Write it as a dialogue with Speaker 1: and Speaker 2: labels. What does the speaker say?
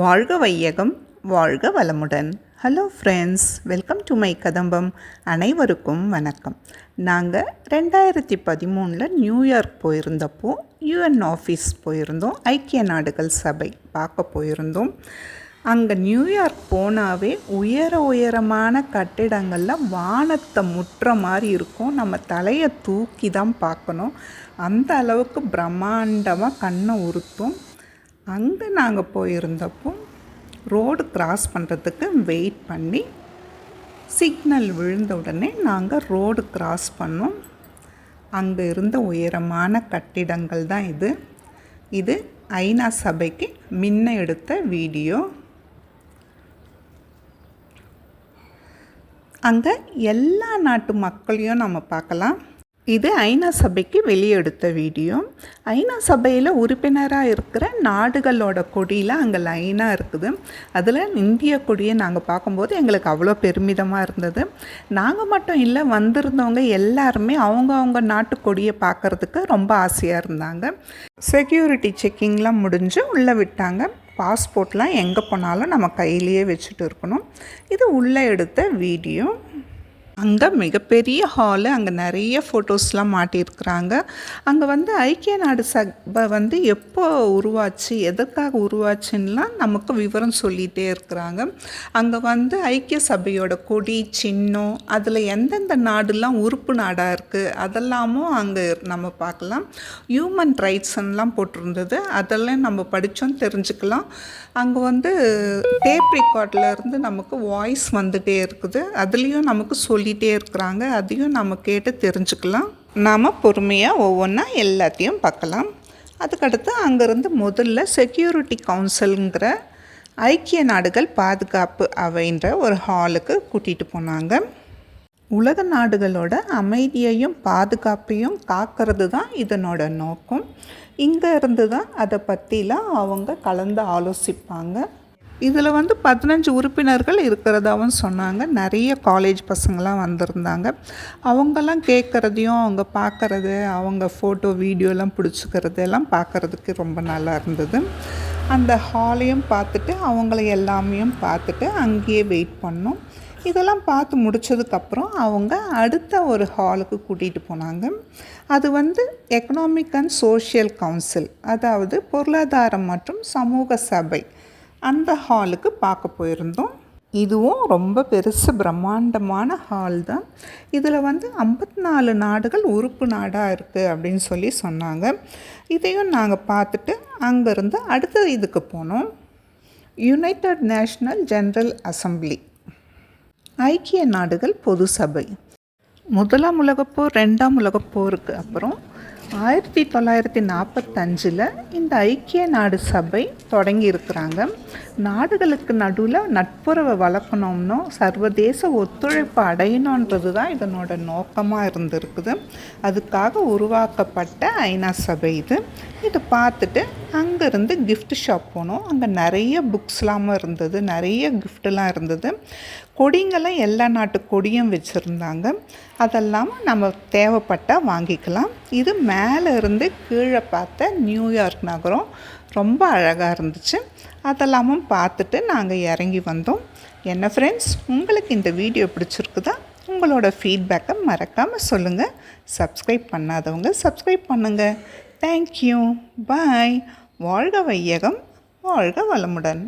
Speaker 1: வாழ்க வையகம் வாழ்க வளமுடன். Hello friends welcome to my Kadambam. அனைவருக்கும் வணக்கம். நாங்கள் ரெண்டாயிரத்தி பதிமூணில் நியூயார்க் போயிருந்தப்போ யூஎன் ஆஃபீஸ் போயிருந்தோம். ஐக்கிய நாடுகள் சபை பார்க்க போயிருந்தோம். அங்கே நியூயார்க் போனாவே உயர உயரமான கட்டிடங்களில் வானத்தை முட்டுற மாதிரி இருக்கும். நம்ம தலையை தூக்கி தான் பார்க்கணும். அந்த அளவுக்கு பிரம்மாண்டமாக கண்ணை உறுத்தும் அங்கே நாங்கள் போயிருந்தப்போ ரோடு கிராஸ் பண்ணுறதுக்கு வெயிட் பண்ணி சிக்னல் விழுந்த உடனே நாங்கள் ரோடு கிராஸ் பண்ணோம். அங்கே இருந்த உயரமான கட்டிடங்கள் தான் இது. இது ஐநா சபைக்கு முன்ன எடுத்த வீடியோ. அங்கே எல்லா நாட்டு மக்களையும் நம்ம பார்க்கலாம். இது ஐநா சபைக்கு வெளியெடுத்த வீடியோ. ஐநா சபையில் உறுப்பினராக இருக்கிற நாடுகளோட கொடியில் அங்கே லைனாக இருக்குது. அதில் இந்திய கொடியை நாங்கள் பார்க்கும்போது எங்களுக்கு அவ்வளோ பெருமிதமாக இருந்தது. நாங்கள் மட்டும் இல்லை வந்திருந்தவங்க எல்லாருமே அவங்கவுங்க நாட்டு கொடியை பார்க்குறதுக்கு ரொம்ப ஆசையாக இருந்தாங்க. செக்யூரிட்டி செக்கிங்லாம் முடிஞ்சு உள்ளே விட்டாங்க. பாஸ்போர்ட்லாம் எங்கே போனாலும் நம்ம கையிலேயே வச்சுட்டு இருக்கணும். இது உள்ளே எடுத்த வீடியோ. அங்கே மிகப்பெரிய ஹாலு அங்கே நிறைய ஃபோட்டோஸ்லாம் மாட்டியிருக்கிறாங்க. அங்கே வந்து ஐக்கிய நாடு சபை வந்து எப்போ உருவாச்சு எதற்காக உருவாச்சுன்னெலாம் நமக்கு விவரம் சொல்லிகிட்டே இருக்கிறாங்க. அங்கே வந்து ஐக்கிய சபையோட கொடி சின்னம் அதில் எந்தெந்த நாடுலாம் உறுப்பு நாடாக இருக்குது அதெல்லாமும் அங்கே நம்ம பார்க்கலாம். ஹியூமன் ரைட்ஸ்லாம் போட்டிருந்தது அதெல்லாம் நம்ம படித்தோம் தெரிஞ்சுக்கலாம். அங்கே வந்து டேப் ரெக்கார்டில் இருந்து நமக்கு வாய்ஸ் வந்துகிட்டே இருக்குது. அதுலேயும் நமக்கு சொல்லி சொல்லிகிட்டே இருக்கிறாங்க. அதையும் நம்ம கேட்டு தெரிஞ்சுக்கலாம். நாம் பொறுமையாக ஒவ்வொன்றா எல்லாத்தையும் பார்க்கலாம். அதுக்கடுத்து அங்கேருந்து முதல்ல செக்யூரிட்டி கவுன்சிலுங்கிற ஐக்கிய நாடுகள் பாதுகாப்பு அவைன்ற ஒரு ஹாலுக்கு கூட்டிகிட்டு போனாங்க. உலக நாடுகளோட அமைதியையும் பாதுகாப்பையும் காக்கிறது தான் இதனோட நோக்கம். இங்கே இருந்து தான் அதை பற்றிலாம் அவங்க கலந்து ஆலோசிப்பாங்க. இதில் வந்து பதினஞ்சு உறுப்பினர்கள் இருக்கிறதாவும் சொன்னாங்க. நிறைய காலேஜ் பசங்களாம் வந்திருந்தாங்க. அவங்கெல்லாம் கேட்குறதையும் அவங்க பார்க்குறது அவங்க ஃபோட்டோ வீடியோலாம் பிடிச்சிக்கிறது எல்லாம் பார்க்குறதுக்கு ரொம்ப நல்லா இருந்தது. அந்த ஹாலையும் பார்த்துட்டு அவங்கள எல்லாமே பார்த்துட்டு அங்கேயே வெயிட் பண்ணோம். இதெல்லாம் பார்த்து முடித்ததுக்கப்புறம் அவங்க அடுத்த ஒரு ஹாலுக்கு கூட்டிகிட்டு போனாங்க. அது வந்து எக்கனாமிக் அண்ட் சோஷியல் கவுன்சில் அதாவது பொருளாதாரம் மற்றும் சமூக சபை. அந்த ஹாலுக்கு பார்க்க போயிருந்தோம். இதுவும் ரொம்ப பெருசு பிரம்மாண்டமான ஹால் தான். இதில் வந்து ஐம்பத்தி நாலு நாடுகள் உறுப்பு நாடாக இருக்குது அப்படின்னு சொல்லி சொன்னாங்க. இதையும் நாங்கள் பார்த்துட்டு அங்கேருந்து அடுத்த இதுக்கு போனோம். யுனைடட் நேஷ்னல் ஜென்ரல் அசம்பிளி ஐக்கிய நாடுகள் பொது சபை. முதலாம் உலகப்போர் ரெண்டாம் உலகப்போருக்கு அப்புறம் ஆயிரத்தி தொள்ளாயிரத்தி நாற்பத்தஞ்சில் இந்த ஐக்கிய நாடு சபை தொடங்கி இருக்கிறாங்க நாடுகளுக்கு நடுவில் நட்புறவை வளர்க்கணும்னோ சர்வதேச ஒத்துழைப்பு அடையணுன்றது தான் இதனோட நோக்கமாக இருந்திருக்குது. அதுக்காக உருவாக்கப்பட்ட ஐநா சபை இது. இது பார்த்துட்டு அங்கேருந்து கிஃப்ட் ஷாப் போனோம். அங்கே நிறைய புக்ஸ்லாம் இருந்தது நிறைய கிஃப்டெலாம் இருந்தது. கொடிங்கெல்லாம் எல்லா நாட்டு கொடியும் வச்சுருந்தாங்க. அதெல்லாம் நம்ம தேவைப்பட்டால் வாங்கிக்கலாம். இது மேலே இருந்து கீழே பார்த்த நியூயார்க் நகரம் ரொம்ப அழகாக இருந்துச்சு. அதெல்லாமும் பார்த்துட்டு நாங்கள் இறங்கி வந்தோம். என்ன ஃப்ரெண்ட்ஸ் உங்களுக்கு இந்த வீடியோ பிடிச்சிருக்குதா? உங்களோட ஃபீட்பேக்கை மறக்காமல் சொல்லுங்கள் சப்ஸ்கிரைப் பண்ணாதவங்க சப்ஸ்கிரைப் பண்ணுங்கள் தேங்க்யூ பாய் வாழ்க வையகம் வாழ்க வளமுடன்.